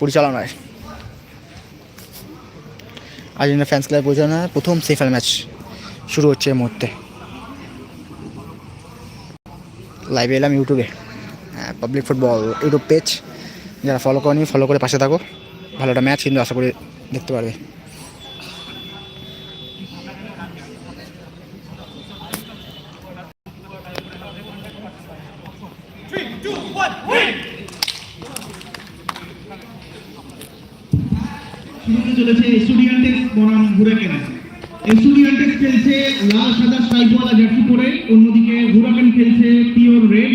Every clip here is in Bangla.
পরিচালনায়। আর্জেন্টিনা ফ্যান্স ক্লাবের পরিচালনায় প্রথম সেমিফাইনাল ম্যাচ শুরু হচ্ছে এই মুহূর্তে। লাইভে এলাম ইউটিউবে পাবলিক ফুটবল ইউটিউব পেজ যারা ফলো করেনি ফলো করে পাশে থাকো। ভালো একটা ম্যাচ কিন্তু আশা করি দেখতে পারবে শুরুতে চলেছে স্টুডিয়ান্টেক্স বনাম হুরাকেন স্টুডিয়ান্টেক্স খেলছে লাল সাদা স্ট্রাইপওয়ালা জার্সি পরে অন্যদিকে হুরাকেন খেলছে পিওর রেড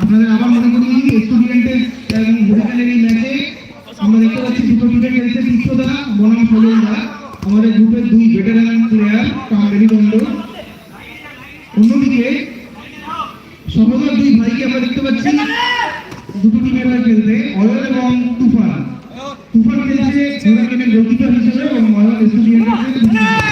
আপনাদের আবার মনে করি স্টুডিয়ান্টের এবং হুরাকেনের এই ম্যাচে আমরা দেখতে পাচ্ছি দুটো টিমে খেলছে চিত্রদা বনাম সজলদা আমাদের গ্রুপের দুই ভেটারান প্লেয়ার টম বেরিদণ্ড অন্যদিকে সহজার দুই ভাইকে আমরা দেখতে পাচ্ছি। দুটো টিমের হয়ে খেলতে, অয়ন এবং তুফান। তুফান খেলছে গোলকিপার হিসেবে এবং অয়ন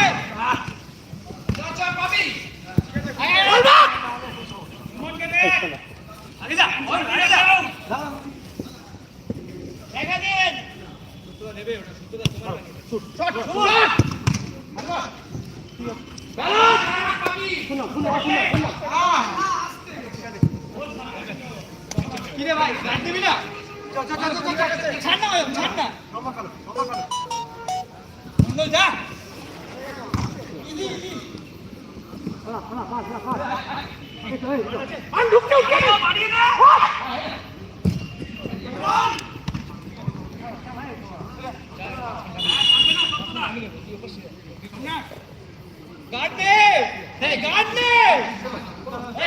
안 녹자 웃겨 말이야 갔네 네 갔네 네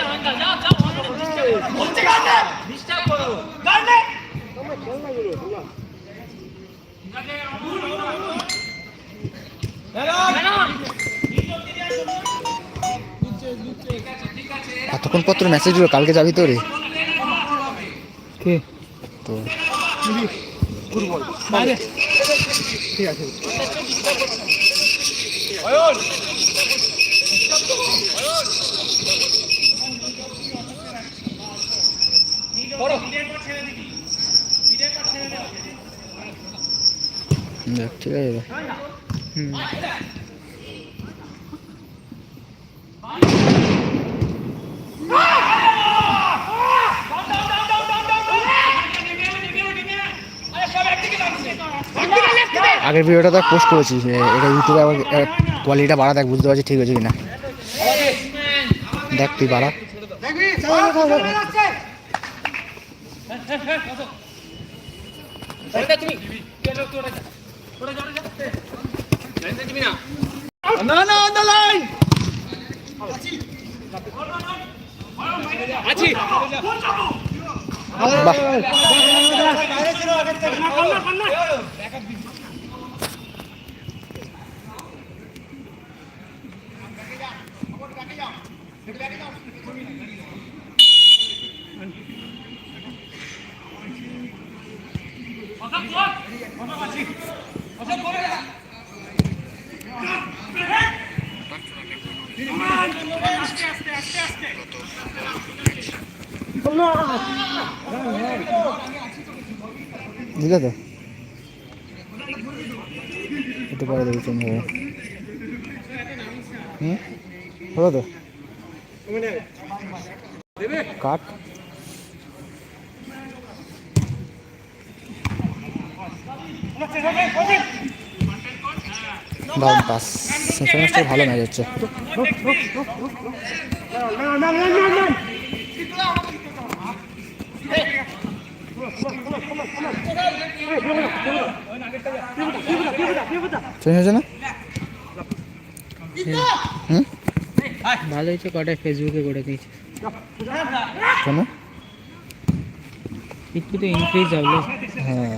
এতক্ষণ পত্র মেসেজ দিল কালকে যাবি তো রে কে তো দেখ, ঠিক আছে এবার। হুম। আগের ভিডিওটা তো পোস্ট করেছি। এটা ইউটিউবে আবার কোয়ালিটিটা বাড়া দেখ, বুঝতে পারছি ঠিক আছে কিনা? দেখ তুই বাড়া। বাহ। বুঝলে তো একটু পরে দেখি চেঞ্জ হবে। হুম? হলো তো? কাট। ভালো ম্যাচ হচ্ছে। চেঞ্জ হয়েছে না? হুম? ভালো হয়েছে কটায় ফেসবুকে করে দিয়েছে। কেন? একটু তো ইনক্রিজ হলো হ্যাঁ।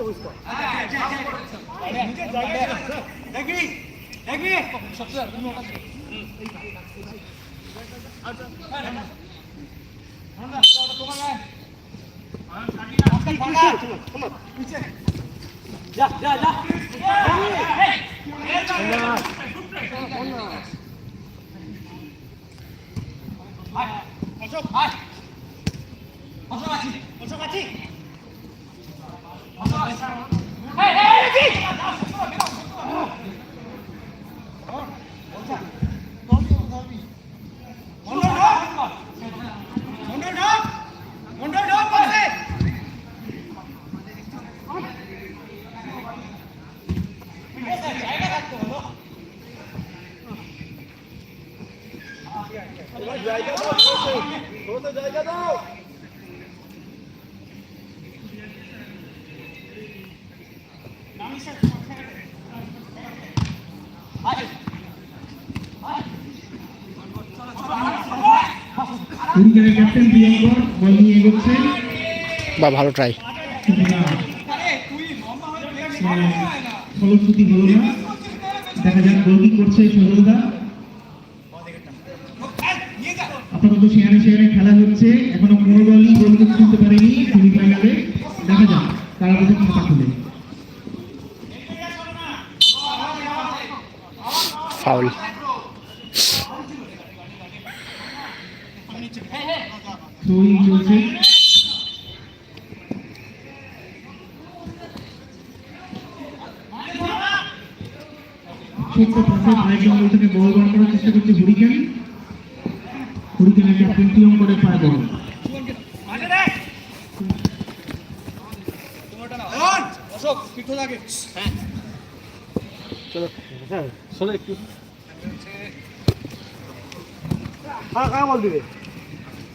করেছে বুঝতে দেখি দেখি অশোক আছি অশোক আছি जाएगा जाओ হরিকেনের ক্যাপ্টেন প্রিয়ঙ্কর বল নিয়ে এগোচ্ছে। বা ভালো ট্রাই কিন্তু না ফলশ্রুতি হলো না। দেখা যাক গোল কি করছে সজলদা। আপাতত শেয়ারে শেয়ারে খেলা হচ্ছে। এখনও কোনো দলই গোল করতে পারেনি সেমিফাইনালে দেখা যাক কারা কোথায় খাতা খুলে ফাউল থ্রোইং চলছে ছোট্ট পাশে পায়ের জঙ্গল থেকে বল বার করার চেষ্টা করছে হরিকেন হরিকেনের ক্যাপ্টেন প্রিয়ঙ্করের পায়ে বল পায়ে বল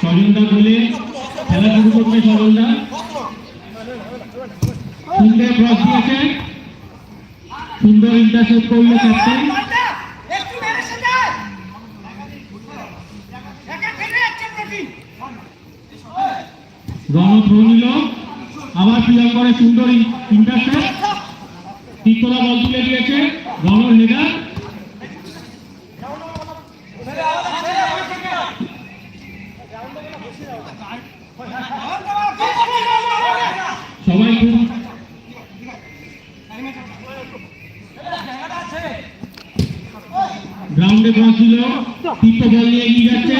সজলদা বলে খেলা শুরু করছে সজলদা সুন্দর ক্রস দিয়েছে। সুন্দর ইন্টারসেপ্ট করল ক্যাপ্টেন রণ থ্রো নিল। আবার প্রিয়ঙ্করের সুন্দর ইন্টারসেপ্ট তীর্থদা বল তুলে দিয়েছে। রণর হেডার। সবাই গ্রাউন্ডে দিল তীর্থ বল নিয়ে এগিয়ে যাচ্ছে।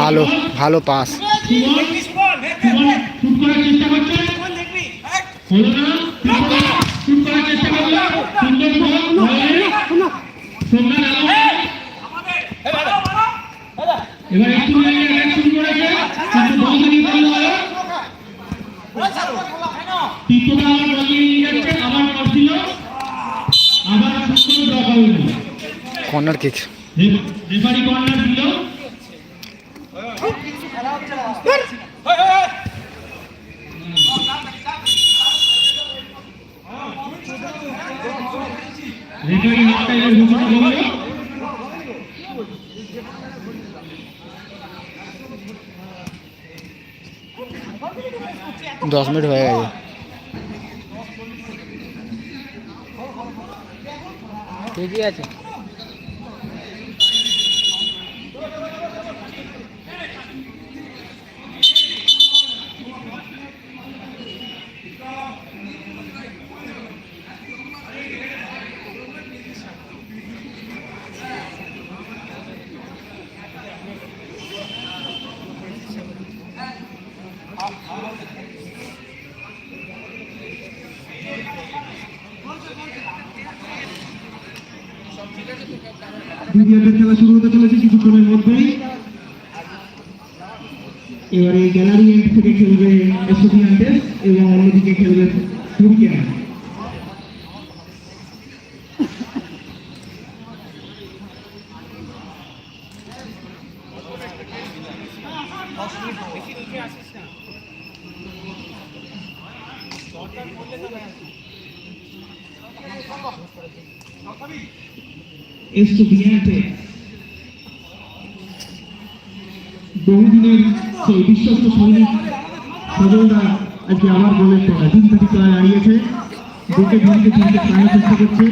ভালো ভালো পাস চেষ্টা করছে হলো না শুট করার চেষ্টা করল সুন্দর বল হয়নি। সোমনাথ আলো এবার একটু শুরু করেছে কিন্তু বন্ধ নিয়ে ফেলল তৃতীয়টা আবার বল নিয়ে যাচ্ছে আবার কর দিল। আবার সুন্দর drop out corner kick. Referee দশ মিনিট হয়ে গেছে। ঠিকই আছে। দ্বিতীয়ার্ধের খেলা শুরু হতে চলেছে কিছুক্ষণের মধ্যেই। এবারে গ্যালারি থেকে খেলবে এসোসিয়ান্টেস এবং অন্যদিকে খেলবে হুরিকেন এসোসিয়ান্টেস বহুদিনের সেই বিশ্বস্ত সৈনিক সজলদা আজকে আমার গোলের পর তিন কোটি টাকা দাঁড়িয়েছে বুকে ঝুঁকে ঝুঁকে প্রাণের চেষ্টা করছে।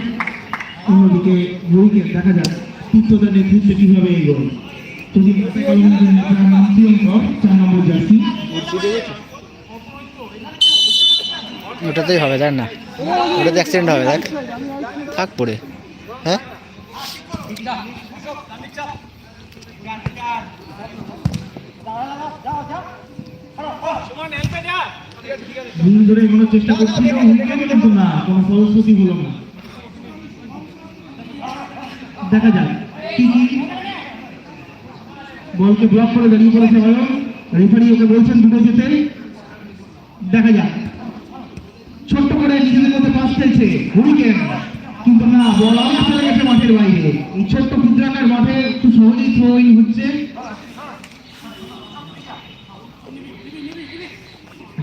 অন্যদিকে রোহিকে দেখা যাক তীর্থদার নেতৃত্বে কীভাবে এই গোল ওটাতেই হবে, দেখ না। ওটাতে অ্যাক্সিডেন্ট হবে, দেখ। থাক পড়ে। হ্যাঁ? দিন ধরে এগোনোর চেষ্টা করছি হুইকেট কিন্তু না, কোনো ফলশ্রুতি হলো না। দেখা যাক, কি কি? বলকে ব্লক করে দাঁড়িয়ে পড়েছে অয়ন রেফারি ওকে বলছেন দুটো যেতে দেখা যাক। ছোট্ট করে নিজেদের মধ্যে পাস খেলছে। হুইকেট কিন্তু না বল আউট চলে গেছে মাঠের বাইরে। এই ছোট্ট ক্ষুদ্রাঙ্গের মাঠে খুব সহজেই থ্রো হচ্ছে।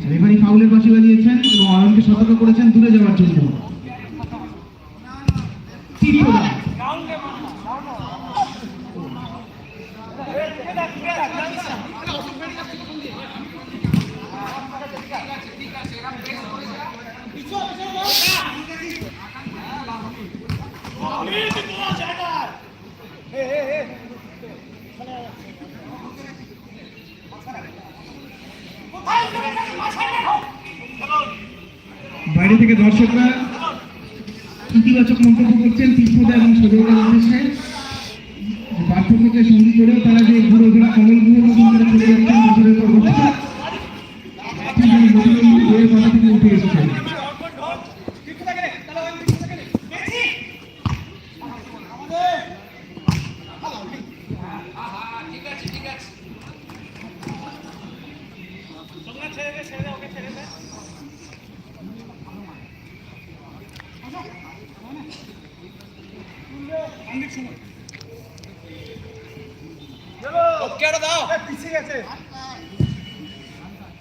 আচ্ছা, রেফারি ফাউলের বাঁশি বাজিয়েছেন এবং অয়নকে সতর্ক করেছেন দূরে যাওয়ার জন্য। তীর্থদা বাইরে থেকে দর্শকরা ইতিবাচক মন্তব্য করছেন তীর্থদা এবং সজলদার উদ্দেশ্যে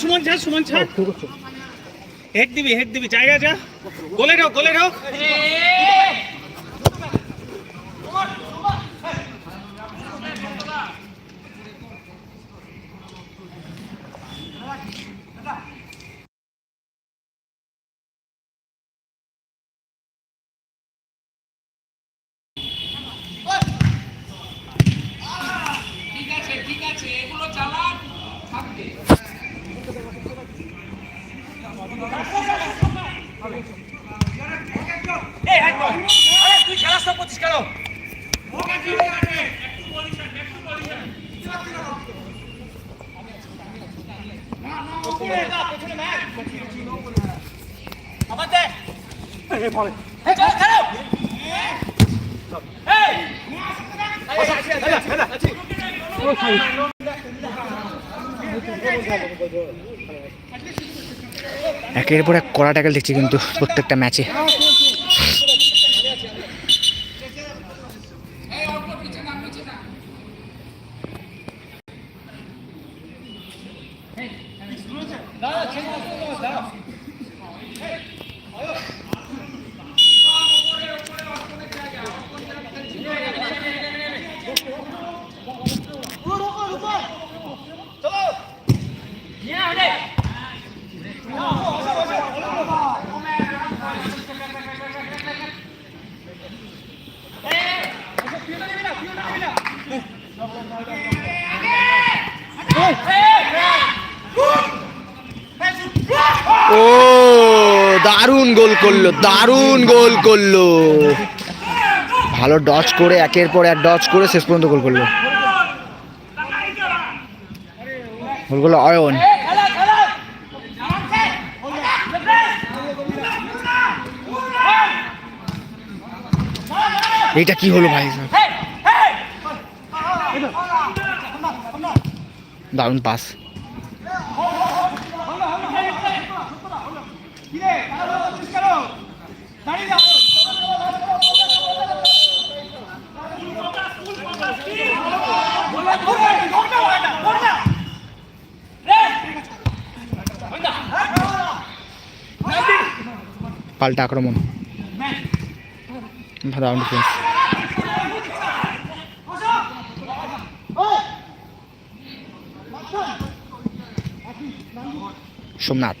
সুমন যা সুমন ছাড়। হেড দিবি হেড দিবি। জায়গা যা। গোলে ঢোক গোলে ঢোক একের পর এক কড়া ট্যাকেল দেখছি কিন্তু প্রত্যেকটা ম্যাচে ও দারুণ গোল করল, দারুণ গোল করল। ভালো ডচ করে, একের পর এক ডচ করে শেষ পর্যন্ত গোল করল। গোল করল অয়ন। এইটা কি হলো ভাই? দারুণ পাস পাল্টা আক্রমণ। দারুণ ডিফেন্স সোমনাথ।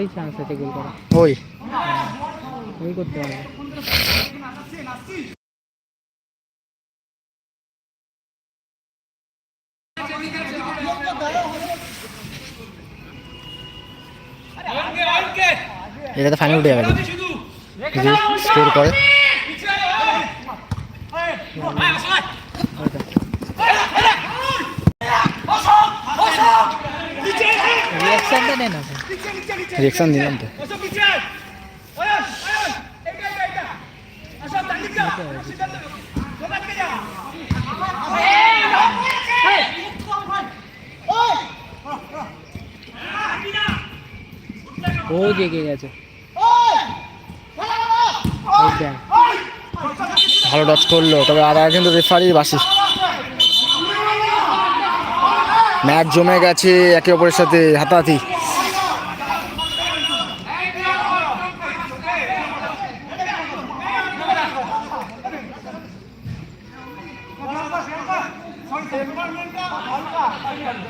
ওরই চান্স আছে গোল করা ওই ওই করতে পারবে এটা তো ফাইনাল উঠে গেল যদি স্কোর করে রিয়েকশন দিলাম তো। ও জেগে গেছে? ভালো ডচ করল, তবে আর কিন্তু রেফারি বাসি। ম্যাচ জমে গেছে, একে অপরের সাথে হাতাহাতি।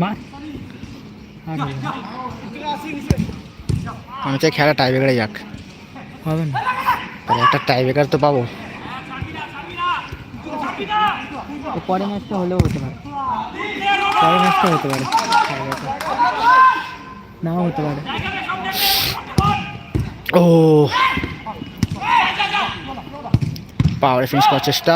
মার আর হবে না। আমি চাই খেলা টাই ব্রেকারে যাক। হবে না তাহলে একটা টাই ব্রেকার তো পাবো। তো পরের ম্যাচটা হলেও হতে পারে। পরের ম্যাচটা হতে পারে। নাও হতে পারে। ও। পাওয়ারে ফিনিশ করার চেষ্টা।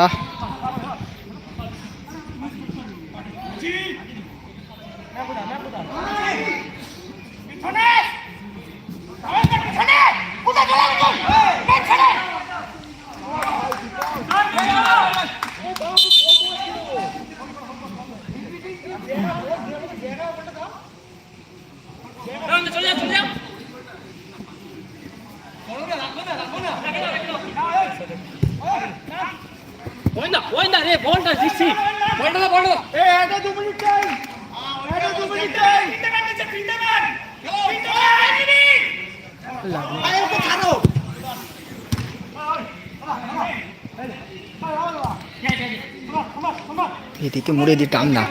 এদিকে মুড়ে দিয়ে টান না।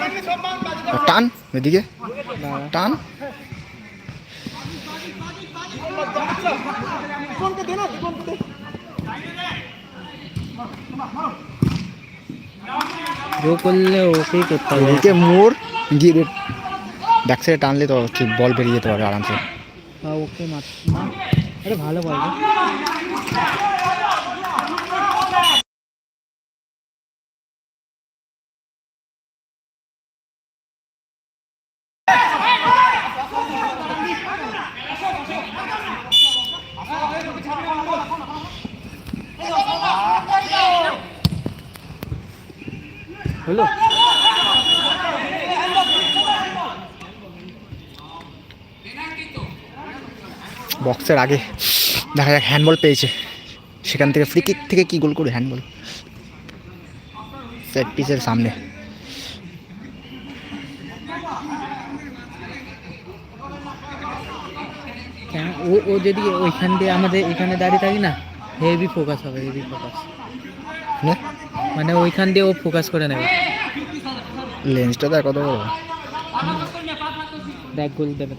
টান এদিকে। টান। ও করলে ওকেই করতে হবে এদিকে মোড় গিয়ে ব্যাক সাইডে টানলে তো ঠিক বল বেরিয়ে যেতে পারবে আরামসে হ্যাঁ, ওকে মার মার। আরে ভালো বল হলো বক্সের আগে দেখা যাক হ্যান্ডবল পেয়েছে। সেখান থেকে ফ্রি কিক থেকে কি গোল করে হ্যান্ডবল সেট পিসের সামনে। ও ও যদি ওইখান দিয়ে আমাদের এখানে দাঁড়িয়ে থাকি না হেভি ফোকাস হবে হেভি ফোকাস নে, মানে ওইখান দিয়ে ও ফোকাস করে নেবে। লেন্সটা দেখ কত বড় ব্যাক গোল দেবে।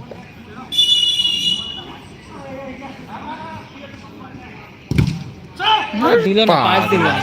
দিল না পাঁচ দিল। না।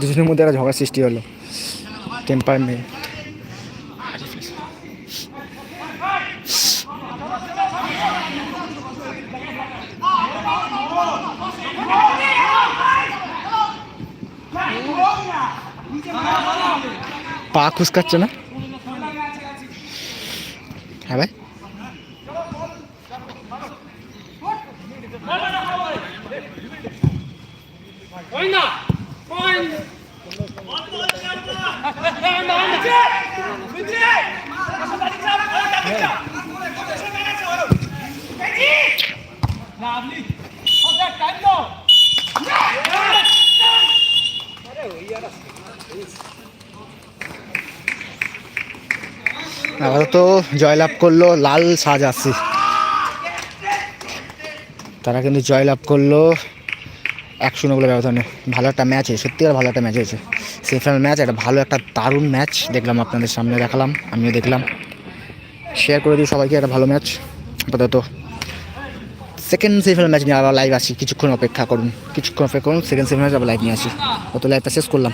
দুজনের মধ্যে একটা ঝগড়া সৃষ্টি হলো। টেম্পারমেন্ট পা খুসকাচ্ছে না হ্যাঁ ভাই আপাতত জয়লাভ করল লাল সাজ সাজাসি তারা কিন্তু জয়লাভ করল এক শূন্য বলে ব্যবধানে। ভালো একটা ম্যাচ হয়েছে সত্যিকার ভালো একটা ম্যাচ হয়েছে। সেমিফাইনাল ম্যাচ একটা ভালো একটা দারুণ ম্যাচ দেখলাম আপনাদের সামনে দেখালাম, আমিও দেখলাম। শেয়ার করে দিই সবাইকে, একটা ভালো ম্যাচ আপাতত সেকেন্ড সেমিফাইনাল ম্যাচ নিয়ে আবার লাইভ আসি, কিছুক্ষণ অপেক্ষা করুন, কিছুক্ষণ অপেক্ষা করুন সেকেন্ড সেমিফাইনাল আবার লাইভ নিয়ে আসি। অত লাইভটা শেষ করলাম।